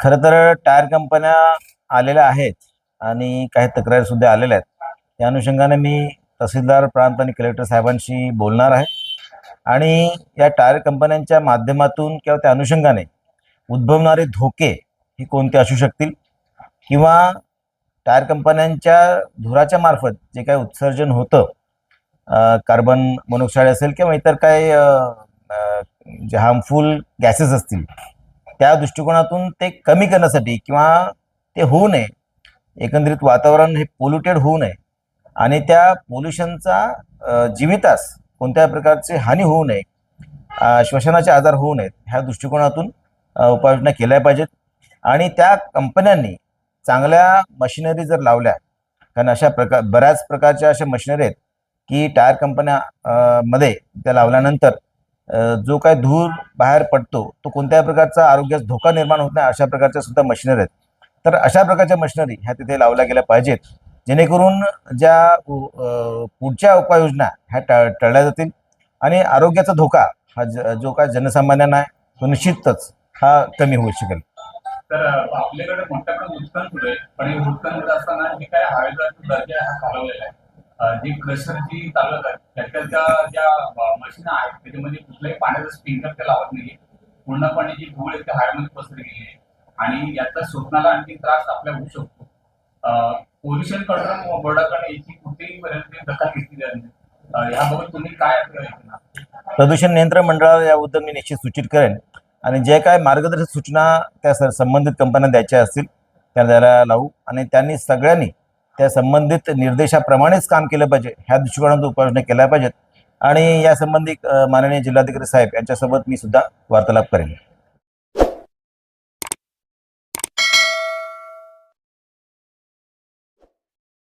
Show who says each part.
Speaker 1: खरं तर टायर कंपन्या आलेल्या आहेत आणि काही तक्रारी सुद्धा आलेल्या आहेत. त्या अनुषंगाने मी तहसीलदार प्रांत आणि कलेक्टर साहेबांशी बोलणार आहे. आणि या टायर कंपन्यांच्या माध्यमातून किंवा त्या अनुषंगाने उद्भवणारे धोके हे कोणते असू शकतील? किंवा टायर कंपन्यांच्या धुराच्या मार्फत जे काही उत्सर्जन होतं कार्बन मोनॉक्साईड असेल किंवा इतर काही जे हार्मफुल गॅसेस असतील त्या दृष्टिकोनातून ते कमी करण्यासाठी किंवा ते होऊ नये. एकंदरीत वातावरण हे पोल्युटेड होऊ नये. आणि त्या पोल्युशनचा जीवितास कोणत्या प्रकारची हानी होऊ नये श्वसनाचे आजार होऊ नयेत ह्या दृष्टिकोनातून उपाययोजना केल्या पाहिजेत. आणि त्या कंपन्यांनी चांगल्या मशिनरी जर लावल्या कारण अशा प्रकार बऱ्याच प्रकारच्या अशा मशिनरी आहेत की टायर कंपन्या मध्ये त्या लावल्यानंतर जो काय धूर बाहेर पडतो तो कोणत्याही प्रकारचा आरोग्यास धोका निर्माण होत नाही अशा प्रकारच्या सुद्धा मशिनरी आहेत. तर अशा प्रकारच्या मशिनरी ह्या तिथे लावल्या गेल्या पाहिजेत. जेणेकरून ज्या पुढच्या उपाययोजना ह्या टळ टळल्या जातील आणि आरोग्याचा धोका हा ज जो काय जनसामान्यांना आहे तो निश्चितच हा कमी होऊ शकेल.
Speaker 2: तर आपल्याकडे मोठ्या प्रमाणात पण हे असताना काय हवेचा दर्जा हा चालवलेला आहे. जी क्रशर जी चालवत आहेत त्याच्या ज्या मशीन आहेत त्याच्यामध्ये कुठल्याही पाण्याचा स्प्रिंकलर ते लावत नाही पूर्णपणे जी धूळ आहे ती पसरली गेली आहे. आणि याचा स्वप्नाला आणखी त्रास आपल्या होऊ शकतो. पोल्युशन कंट्रोल बोर्डाकडे याची कुठेही पर्यंत दखल घेतली जात नाही. याबाबत तुम्ही काय
Speaker 1: प्रदूषण नियंत्रण मंडळाला याबद्दल मी निश्चित सूचित करेन. आणि जे काय मार्गदर्शक सूचना त्या संबंधित कंपन्या द्यायच्या असतील त्या द्यायला लावू. आणि त्यांनी सगळ्यांनी त्या संबंधित निर्देशाप्रमाणेच काम केलं पाहिजे. ह्या दृष्टिकोनातून उपाययोजना केल्या पाहिजेत. आणि या संबंधित माननीय जिल्हाधिकारी साहेब यांच्यासोबत मी सुद्धा वार्तालाप करेन.